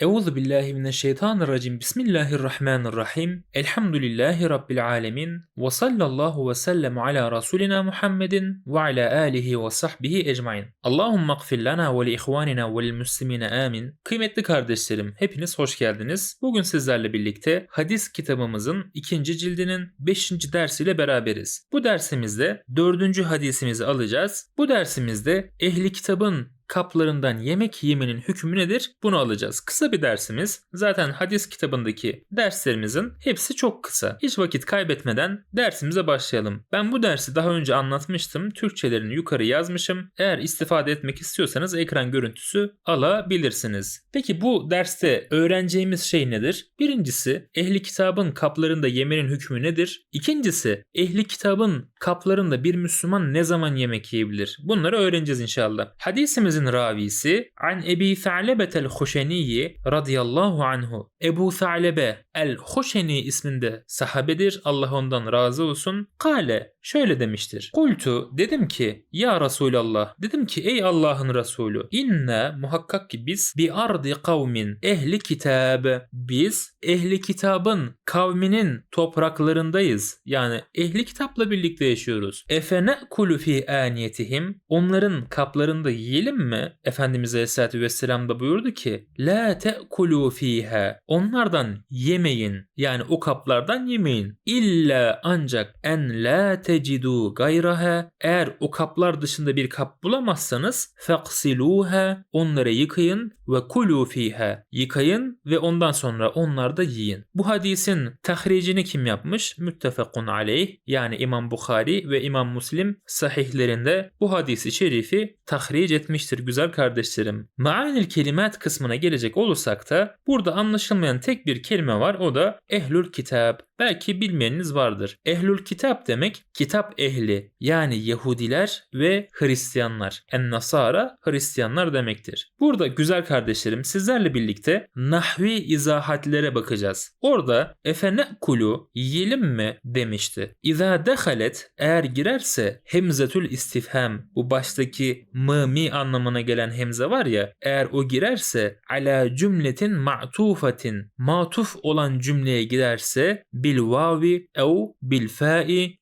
Euzu billahi mineşşeytanirracim. Bismillahirrahmanirrahim. Elhamdülillahi rabbil alamin. Ve sallallahu ve sellem ala rasulina Muhammedin ve ala alihi ve sahbihi ecmaîn. Allahumme gfir lana ve li ihvanina ve lil muslimina amin. Kıymetli kardeşlerim, hepiniz hoş geldiniz. Bugün sizlerle birlikte hadis kitabımızın ikinci cildinin 5. dersiyle beraberiz. Bu dersimizde dördüncü hadisimizi alacağız. Bu dersimizde ehli kitabın kaplarından yemek yemenin hükmü nedir? Bunu alacağız. Kısa bir dersimiz. Zaten hadis kitabındaki derslerimizin hepsi çok kısa. Hiç vakit kaybetmeden dersimize başlayalım. Ben bu dersi daha önce anlatmıştım. Türkçelerini yukarı yazmışım. Eğer istifade etmek istiyorsanız ekran görüntüsü alabilirsiniz. Peki bu derste öğreneceğimiz şey nedir? Birincisi ehli kitabın kaplarında yemenin hükmü nedir? İkincisi ehli kitabın kaplarında bir Müslüman ne zaman yemek yiyebilir? Bunları öğreneceğiz inşallah. Hadisimizin ravisi An Ebi Tha'lebet el-Huşeniyi radıyallahu anhu. Ebu Tha'lebe el-Huşeni isminde sahabedir. Allah ondan razı olsun. Kale şöyle demiştir. Kultu dedim ki ya Resulallah dedim ki ey Allah'ın Resulü inne muhakkak ki biz bir ardi kavmin ehli kitab biz ehli kitabın kavminin topraklarındayız. Yani ehli kitapla birlikte yaşıyoruz. Efene kulu fi aniyetihim onların kaplarında yiyelim mi? Efendimiz Aleyhisselatü Vesselam da buyurdu ki La te'kulu fiha onlardan yemeyin. Yani o kaplardan yemeyin. İlla ancak en la tecidu gayraha eğer o kaplar dışında bir kap bulamazsanız faksiluha onları yıkayın ve kulu fiha yıkayın ve ondan sonra onlarda yiyin. Bu hadisin tahricini kim yapmış? Müttefakun aleyh yani İmam Bukhari ve İmam Müslim sahihlerinde bu hadisi şerifi tahric etmiştir güzel kardeşlerim. Maanil kelimat kısmına gelecek olursak da burada anlaşılmayan tek bir kelime var o da ehlül kitap. Belki bilmeyeniniz vardır. Ehlül kitap demek kitap ehli yani Yahudiler ve Hristiyanlar. En Nasara Hristiyanlar demektir. Burada güzel kardeşlerim sizlerle birlikte nahvi izahatlere bakacağız. Orada efene kulu yiyelim mi demişti. İza dehalet eğer girerse hemzetül istifham bu baştaki mı anlamına gelen hemze var ya eğer o girerse ala cümletin ma'tufatin matuf olan cümleye giderse bil vavi ev bil fa'i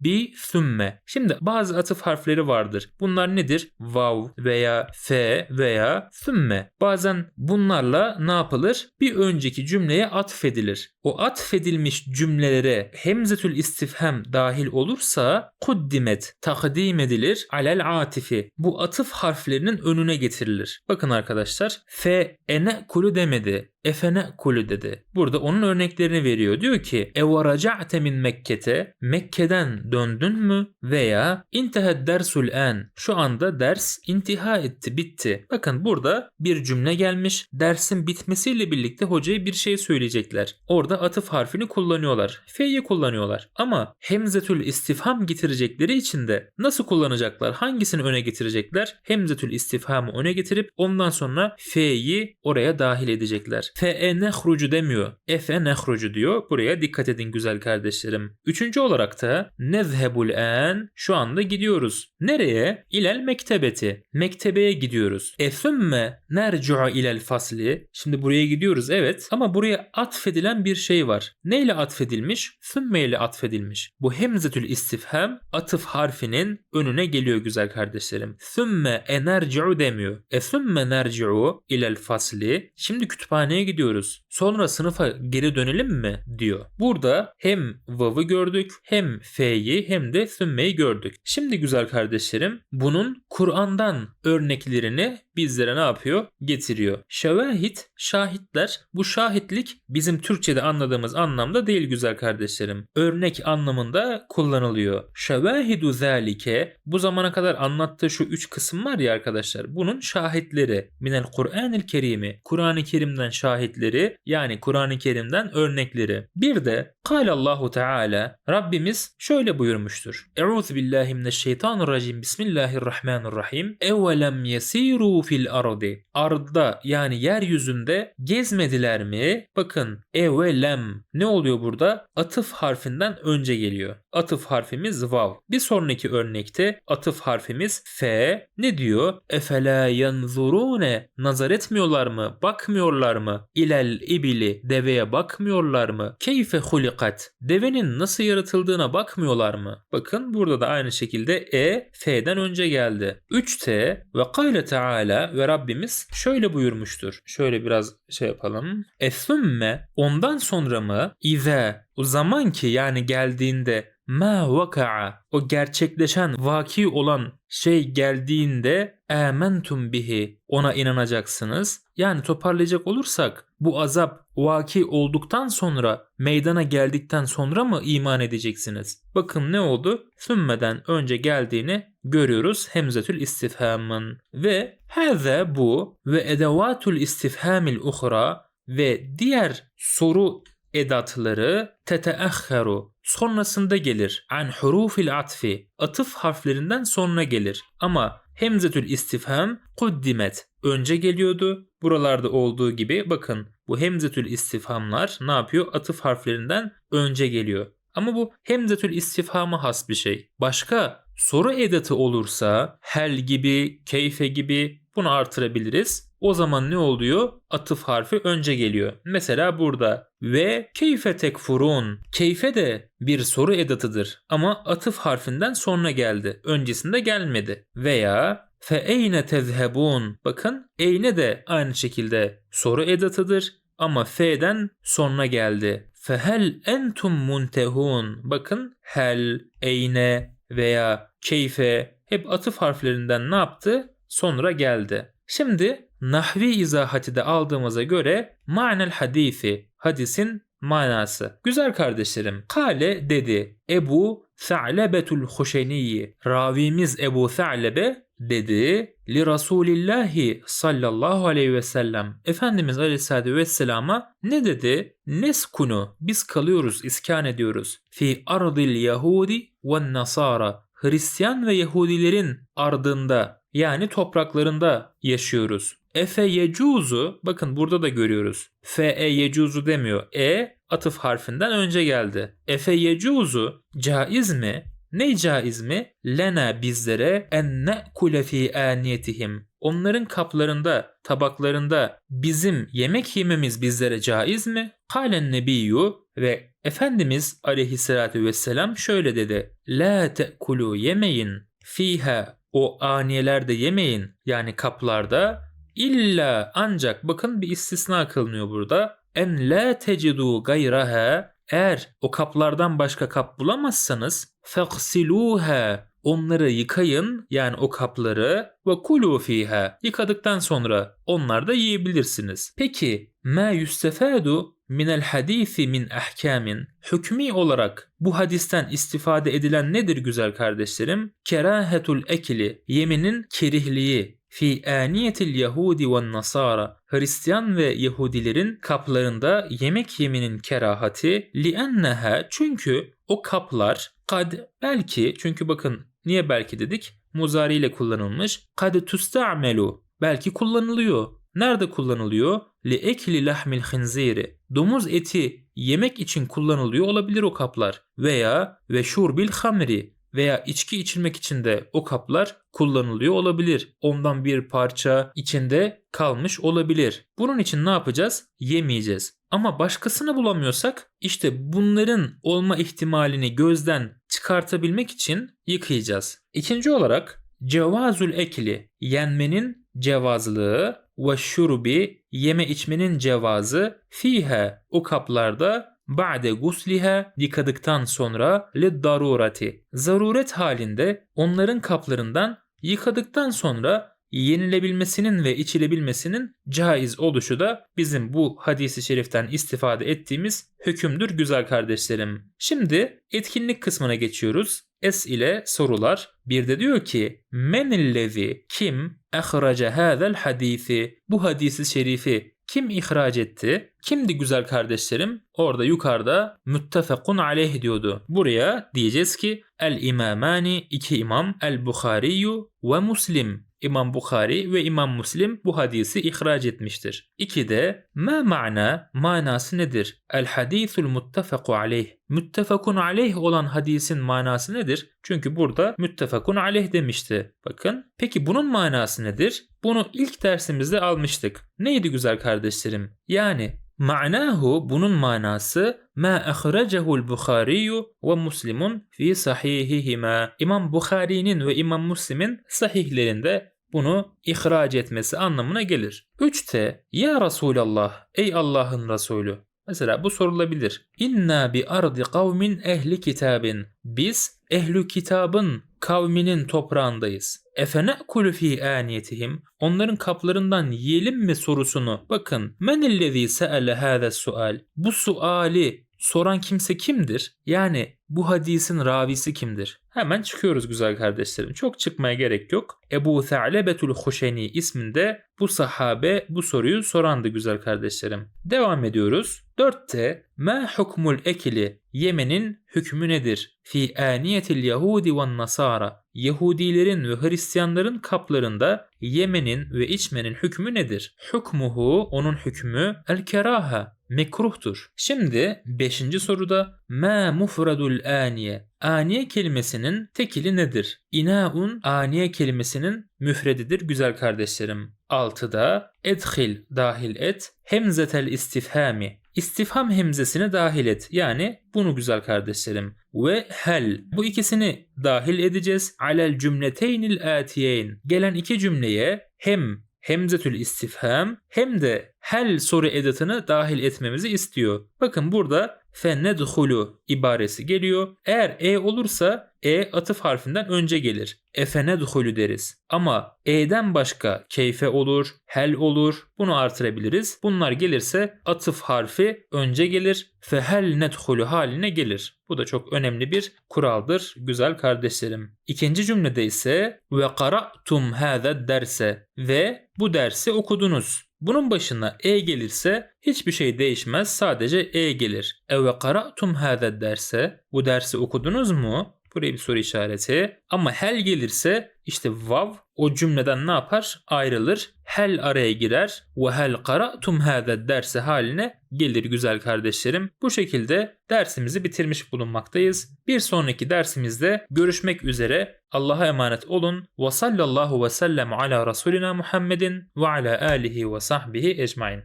bi thumme. Şimdi bazı atıf harfleri vardır. Bunlar nedir? Vav veya fe veya thumme. Bazen bunlarla ne yapılır? Bir önceki cümleye atfedilir. O atfedilmiş cümlelere hemzetül istifham dahil olursa kuddimet takdim edilir alel atifi. Bu atıf harflerinin önüne getirilir. Bakın arkadaşlar fe ene kulu demedi efene kulü dedi. Burada onun örneklerini veriyor. Diyor ki evaraca'te min Mekke'te Mekke'den döndün mü veya intehed dersul en şu anda ders intiha etti bitti. Bakın burada bir cümle gelmiş. Dersin bitmesiyle birlikte hocaya bir şey söyleyecekler. Orada atıf harfini kullanıyorlar. Fe'yi kullanıyorlar. Ama hemzetül istifham getirecekleri için de nasıl kullanacaklar? Hangisini öne getirecekler? Hemzetül istifhamı öne getirip ondan sonra fe'yi oraya dahil edecekler. Fe'e nehrucu demiyor. Efe nehrucu diyor. Buraya dikkat edin güzel kardeşlerim. Üçüncü olarak da nezhebul en şu anda gidiyoruz. Nereye? İlel mektebeti. Mektebeye gidiyoruz. E thumme nercu'a ilel fasli. Şimdi buraya gidiyoruz evet ama buraya atfedilen bir şey var. Neyle atfedilmiş? Thumme ile atfedilmiş. Bu hemzetül istifham atıf harfinin önüne geliyor güzel kardeşlerim. Thumme enerci'u demiyor. E thumme nerci'u ilel fasli. Şimdi kütüphaneye gidiyoruz. Sonra sınıfa geri dönelim mi diyor. Burada hem vav'ı gördük hem fe'yi hem de sümmeyi gördük. Şimdi güzel kardeşlerim bunun Kur'an'dan örneklerini bizlere ne yapıyor? Getiriyor. Şevahit, şahitler. Bu şahitlik bizim Türkçe'de anladığımız anlamda değil güzel kardeşlerim. Örnek anlamında kullanılıyor. Şevahidu zalike bu zamana kadar anlattığı şu üç kısım var ya arkadaşlar. Bunun şahitleri. Minel Kur'anil Kerimi. Kur'an-ı Kerim'den şahitleri yani Kur'an-ı Kerim'den örnekleri. Bir de Allahu Teala Rabbimiz şöyle buyurmuştur. Euzu billahi mineşşeytanirracim. Bismillahirrahmanirrahim. Evelem yesiru fil ardi. Ardda yani yeryüzünde gezmediler mi? Bakın evelem ne oluyor burada? Atıf harfinden önce geliyor. Atıf harfimiz vav. Bir sonraki örnekte atıf harfimiz f. Ne diyor? Efela yanzurune nazar etmiyorlar mı? Bakmıyorlar mı? İlel ibili deveye bakmıyorlar mı? Keyfe hulikat devenin nasıl yaratıldığına bakmıyorlar mı? Bakın burada da aynı şekilde e f'den önce geldi. 3t ve kâle teâlâ ve Rabbimiz şöyle buyurmuştur. Şöyle biraz şey yapalım. Esümme ondan sonra mı ize o zaman ki yani geldiğinde ma vaka'a o gerçekleşen vaki olan şey geldiğinde amentum bihi ona inanacaksınız. Yani toparlayacak olursak bu azap vaki olduktan sonra meydana geldikten sonra mı iman edeceksiniz? Bakın ne oldu? Sümmeden önce geldiğini görüyoruz hemzetül istifhamın ve haza bu ve edevatul istifhamil uhra ve diğer soru edatları teteahharu sonrasında gelir. An hurufil atfi atıf harflerinden sonra gelir. Ama hemzetül istifham kuddimet önce geliyordu. Buralarda olduğu gibi bakın bu hemzetül istifhamlar ne yapıyor? Atıf harflerinden önce geliyor. Ama bu hemzetül istifhama has bir şey. Başka soru edatı olursa hel gibi, keyfe gibi bunu artırabiliriz. O zaman ne oluyor? Atıf harfi önce geliyor. Mesela burada ve keyfe tekfurun. Keyfe de bir soru edatıdır ama atıf harfinden sonra geldi. Öncesinde gelmedi. Veya fe eyne tezhebun. Bakın eyne de aynı şekilde soru edatıdır ama fe'den sonra geldi. Fehel entum muntehun. Bakın hel, eyne veya keyfe hep atıf harflerinden ne yaptı? Sonra geldi. Şimdi nahvi izahati de aldığımıza göre manel hadisi, hadisin manası. Güzel kardeşlerim, Kale dedi Ebu Sa'lebetul Huşeniyi. Ravimiz Ebu Sa'lebe dedi li Resulillahi sallallahu aleyhi ve sellem. Efendimiz aleyhissalatü vesselama ne dedi? Neskunu biz kalıyoruz, iskan ediyoruz. Fi ardil Yahudi ve Nasara. Hristiyan ve Yahudilerin ardında yani topraklarında yaşıyoruz. Efe yecuzu bakın burada da görüyoruz. Fe yecuzu demiyor. E atıf harfinden önce geldi. Efe yecuzu caiz mi? Ne caiz mi? Lena bizlere en ne'kule fi aniyetihim. Onların kaplarında, tabaklarında bizim yemek yememiz bizlere caiz mi? Kalen nebiyyü ve Efendimiz aleyhissalatü vesselam şöyle dedi. La te'kulu yemeyin fiha o aniyelerde yemeyin yani kaplarda illa ancak bakın bir istisna kılınıyor burada. En la tecidu gayraha eğer o kaplardan başka kap bulamazsanız faksiluha onları yıkayın yani o kapları ve kulu fiha yıkadıktan sonra onlar da yiyebilirsiniz. Peki ma yustefadu minel hadisi min ahkamin hükmi olarak bu hadisten istifade edilen nedir güzel kardeşlerim? Kerahetul ekli yeminin kerihliği fi aniyetil Yahudi ve Nasara Hristiyan ve Yahudilerin kaplarında yemek yeminin kerahati li'enneha çünkü o kaplar kad belki çünkü bakın niye belki dedik muzari ile kullanılmış kad tusta'melu belki kullanılıyor. Nerede kullanılıyor? Li ekli lahmil khinziri. Domuz eti yemek için kullanılıyor olabilir o kaplar. Veya ve şurbil hamri veya içki içilmek için de o kaplar kullanılıyor olabilir. Ondan bir parça içinde kalmış olabilir. Bunun için ne yapacağız? Yemeyeceğiz. Ama başkasını bulamıyorsak işte bunların olma ihtimalini gözden çıkartabilmek için yıkayacağız. İkinci olarak cevazul ekli yenmenin cevazlığı ve şurubi yeme içmenin cevazı fiha o kaplarda ba'de gusliha yıkadıktan sonra lid darurati zaruret halinde onların kaplarından yıkadıktan sonra yenilebilmesinin ve içilebilmesinin caiz oluşu da bizim bu hadisi şeriften istifade ettiğimiz hükümdür güzel kardeşlerim. Şimdi etkinlik kısmına geçiyoruz. Es ile sorular. Bir de diyor ki menillezi kim ehrace hadel hadisi bu hadisi şerifi kim ihraç etti? Kimdi güzel kardeşlerim? Orada yukarıda müttefekun aleyh diyordu. Buraya diyeceğiz ki el imamani iki imam el Bukhariyu ve Muslim. İmam Bukhari ve İmam Müslim bu hadisi ihraç etmiştir. 2'de ma ma'na manası nedir? El hadisul muttefeku aleyh. Müttefekun aleyh olan hadisin manası nedir? Çünkü burada müttefekun aleyh demişti. Bakın. Peki bunun manası nedir? Bunu ilk dersimizde almıştık. Neydi güzel kardeşlerim? Yani Ma'nahu bunun manası ma ahrecehu'l Bukhari ve Muslimun fi sahihihima. İmam Bukhari'nin ve İmam Müslim'in sahihlerinde bunu ihraç etmesi anlamına gelir. 3'te ya Resulallah ey Allah'ın Resulü Mesela bu sorulabilir. İnna bi ardi kavmin ehli kitabin. Biz ehli kitabın kavminin toprağındayız. Efene kulu fi aniyetihim. Onların kaplarından yiyelim mi sorusunu. Bakın. Men illezî se'ele hâze sual. Bu suali soran kimse kimdir? Yani bu hadisin ravisi kimdir? Hemen çıkıyoruz güzel kardeşlerim. Çok çıkmaya gerek yok. Ebu Tha'lebetul Huşeni isminde bu sahabe bu soruyu sorandı güzel kardeşlerim. Devam ediyoruz. 4'te ma hukmul ekili yemenin hükmü nedir? Fi aniyetil Yahudi ve Nasara Yahudilerin ve Hristiyanların kaplarında yemenin ve içmenin hükmü nedir? Hukmuhu onun hükmü el keraha mekruhtur. Şimdi 5. soruda ma mufradul aniye Aniye kelimesinin tekili nedir? İnaun aniye kelimesinin müfredidir güzel kardeşlerim. 6'da edhil dahil et hemzetel istifhami istifham hemzesini dahil et. Yani bunu güzel kardeşlerim. Ve hel. Bu ikisini dahil edeceğiz. Alel cümleteynil atiyeyn. Gelen iki cümleye hem hemzetül istifham hem de hel soru edatını dahil etmemizi istiyor. Bakın burada fennedhulu ibaresi geliyor. Eğer e olursa e atıf harfinden önce gelir. Efenedhulu deriz. Ama e'den başka keyfe olur, hel olur. Bunu artırabiliriz. Bunlar gelirse atıf harfi önce gelir. Fehel nedhulu haline gelir. Bu da çok önemli bir kuraldır güzel kardeşlerim. İkinci cümlede ise ve qara'tum hâze derse ve bu dersi okudunuz. Bunun başına e gelirse hiçbir şey değişmez sadece e gelir. Eve qara'tum hâze derse bu dersi okudunuz mu? Buraya bir soru işareti. Ama hel gelirse işte vav o cümleden ne yapar? Ayrılır. Hel araya girer. Ve hel qara'tum hâze derse haline gelir güzel kardeşlerim. Bu şekilde dersimizi bitirmiş bulunmaktayız. Bir sonraki dersimizde görüşmek üzere. Allah'a emanet olun. Ve sallallahu ve sellem ala Resulina Muhammedin ve ala alihi ve sahbihi ecmain.